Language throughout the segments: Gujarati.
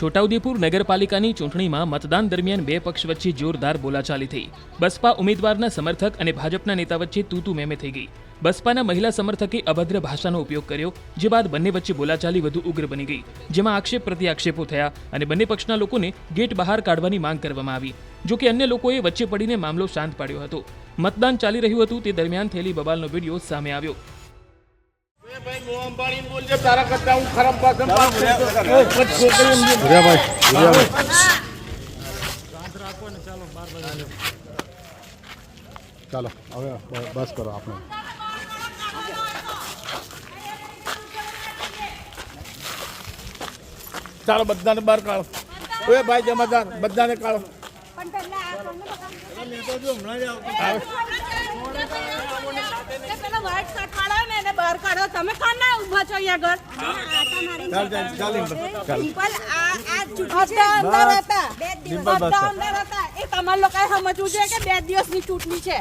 છોટાઉદેપુર નગરપાલિકાની ચૂંટણીમાં મતદાન દરમિયાન બે પક્ષ વચ્ચે જોરદાર બોલાચાલી થઈ. બસપા ઉમેદવારના સમર્થક અને ભાજપના નેતા વચ્ચે તૂતુ મેમે થઈ ગઈ. બસપાના મહિલા સમર્થકે અભદ્ર ભાષાનો ઉપયોગ કર્યો, જે બાદ બંને વચ્ચે બોલાચાલી વધુ ઉગ્ર બની ગઈ. જેમાં આક્ષેપ પ્રતિ આક્ષેપો થયા અને બંને પક્ષના લોકોને ગેટ બહાર કાઢવાની માંગ કરવામાં આવી. જો કે અન્ય લોકોએ વચ્ચે પડીને મામલો શાંત પાડ્યો હતો. મતદાન ચાલી રહ્યું હતું તે દરમિયાન થયેલી બબાલનો વીડિયો સામે આવ્યો. ચાલો હવે બસ કરો આપણે ચાલો બધાને બહાર કાઢો. ઓય ભાઈ જમાદાર બધાને કાઢો. પણ કોને ને એને બહાર કાઢો. તમે કોણ ના ઊભા છો અહીંયા આગળ? ડિમ્પલ, આ આ ચૂંટણી અંદર હતા. બધા અંદર હતા. એ તમારે લોકોએ સમજવું જોઈએ કે બે દિવસની ચૂંટણી છે.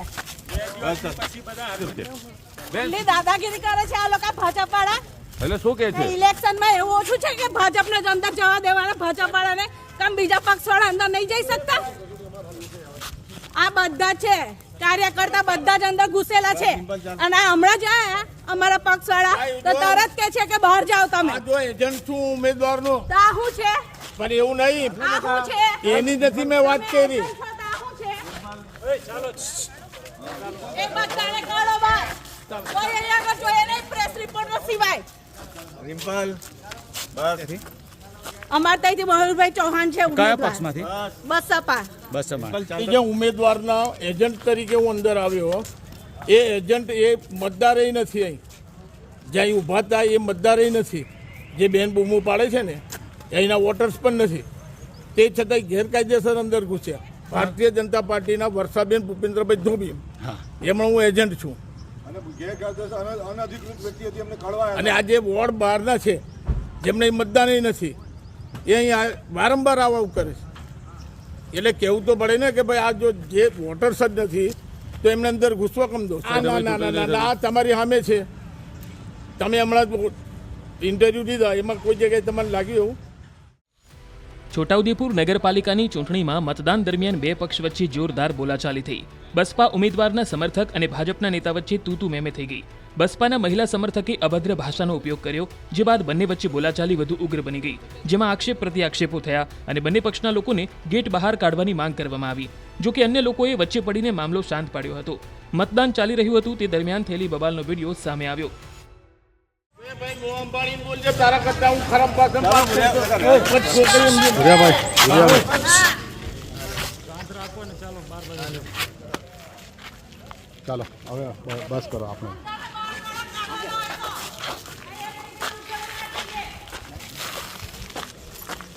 દાદાગીરી કરે છે આ લોકો ભાજપ વાળા એટલે શું કે છે? ઇલેક્શનમાં એવું ઓછું છે કે ભાજપને જ અંદર જવા દેવાના ભાજપ વાળાને કેમ બીજા પક્ષ વાળા અંદર નહીં જઈ શકતા? આ બધા છે. કાર્યકર્તા બધા જ અંદર ઘૂસેલા છે. અને આ હમણાં જ આયા. અમારા પક્ષ વાળા તો તરત કે છે કે બહાર જાઓ તમે. જો એજન્ટ છું ઉમેદવારનો. તો આ છે? પણ એવું નહીં. એની નથી મેં વાત કરી. અમાર ત્યાંથી મયુરભાઈ ચૌહાણ છે કયા. પક્ષમાંથી? બસપા ઉમેદવારના એજન્ટ તરીકે હું અંદર આવ્યો એ એજન્ટ એ મતદાર નથી અહીં. જ્યાં અહીં ઊભા હતા એ મતદાર નથી. જે બેન બૂમો પાડે છે ને અહીંના વોટર્સ પણ નથી. તે છતાંય ગેરકાયદેસર અંદર ઘૂસ્યા. ભારતીય જનતા પાર્ટીના વર્ષાબેન ભૂપેન્દ્રભાઈ ધોબી. એમાં હું એજન્ટ છું. અને ગેરકાયદેસર અન- અનધિકૃત વ્યક્તિ હતી એમને કળવા અને આ જે વોર્ડ બહારના છે જેમને મતદાન નથી એ અહીંયા વારંવાર આવું કરે છે. એટલે કહેવું તો પડે ને કે ભાઈ આ જો જે વોટર્સ જ નથી તો એમને અંદર ઘૂસવા કમ દો? આ ના ના ના ના, આ તમારી સામે છે. તમે હમણાં ઇન્ટરવ્યૂ દીધા એમાં કોઈ જગ્યાએ તમને લાગ્યું એવું? છોટાઉદેપુર નગરપાલિકાની ચૂંટણીમાં મતદાન દરમિયાન બે પક્ષ વચ્ચે જોરદાર બોલાચાલી થઈ. બસપા ઉમેદવારના સમર્થક અને ભાજપના નેતા વચ્ચે તૂતુ મેમે થઈ ગઈ. બસપાના મહિલા સમર્થકે અભદ્ર ભાષાનો ઉપયોગ કર્યો જે બાદ બંને વચ્ચે બોલાચાલી વધુ ઉગ્ર બની ગઈ જેમાં આક્ષેપ પ્રતિ આક્ષેપો થયા અને બંને પક્ષના લોકોને ગેટ બહાર કાઢવાની માંગ કરવામાં આવી. જો કે અન્ય લોકોએ વચ્ચે પડીને મામલો શાંત પાડ્યો હતો. મતદાન ચાલી રહ્યું હતું તે દરમિયાન થયેલી બબાલનો વીડિયો સામે આવ્યો. એ ચાલો હવે બસ કરો આપણે.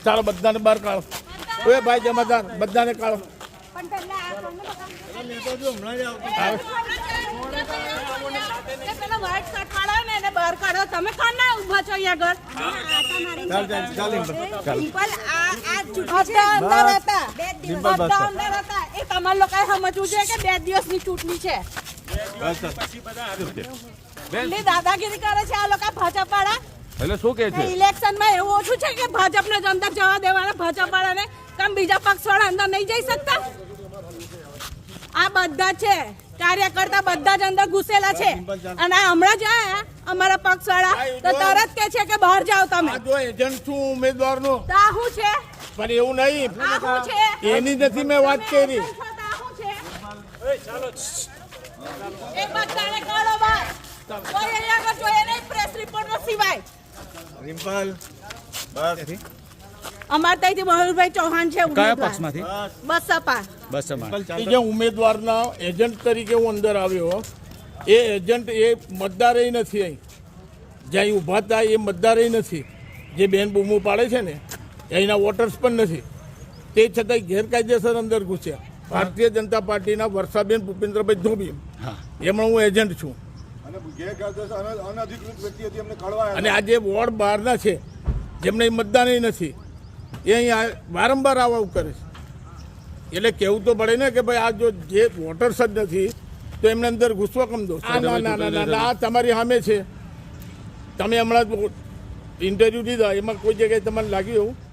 ચાલો બધાને બહાર કાઢો. ઓય ભાઈ જમાદાર બધાને કાઢો. તમે ના તમારે લોકોએ સમજવું જોઈએ કે બે દિવસની ચૂંટણી છે. એટલી દાદાગીરી કરે છે આ લોકો ભાજપ વાળા એટલે શું કે છે? ઇલેક્શનમાં એવું ઓછું છે કે ભાજપ ને અંદર જવા દેવાના ભાજપ વાળાને કેમ બીજા પક્ષ વાળા અંદર નહીં જઈ શકતા? આ બધા છે કાર્યકર્તા બધા જ અંદર ઘૂસેલા છે. અને આ હમણાં જ આયા અમારા પક્ષ વાળા તો તરત કે છે કે બહાર જાઓ તમે. આ જો એજન્ટ છું ઉમેદવારનો. તો આ હું છે? પણ એવું નહીં. છે? એની નથી મેં વાત કરી. અમાર ત્યાંથી મયુરભાઈ ચૌહાણ છે કયા. પક્ષમાંથી? બસપા. બસ જે ઉમેદવારના એજન્ટ તરીકે હું અંદર આવ્યો એ એજન્ટ એ મતદાર નથી અહીં. જ્યાં અહીં ઊભા હતા એ મતદાર નથી. જે બેન બૂમો પાડે છે ને અહીંના વોટર્સ પણ નથી. તે છતાંય ગેરકાયદેસર અંદર ઘૂસ્યા. ભારતીય જનતા પાર્ટીના વર્ષાબેન ભૂપેન્દ્રભાઈ ધોબી. એમાં હું એજન્ટ છું. અને ગેરકાયદેસર અન- અનધિકૃત વ્યક્તિ હતી એમને કળવા અને આ જે વોર્ડ બહારના છે. જેમને મતદાન નથી. એ અહીં વારંવાર આવા આવું કરે છે. એટલે કેવું તો પડે ને કે ભાઈ આ જો જે વોટર્સ જ નથી તો એમને અંદર ઘૂસવા કમ દો? આ ના ના ના ના ના, આ તમારી સામે છે. તમે હમણાં ઇન્ટરવ્યૂ દીધા એમાં કોઈ જગ્યાએ તમારે લાગ્યું એવું?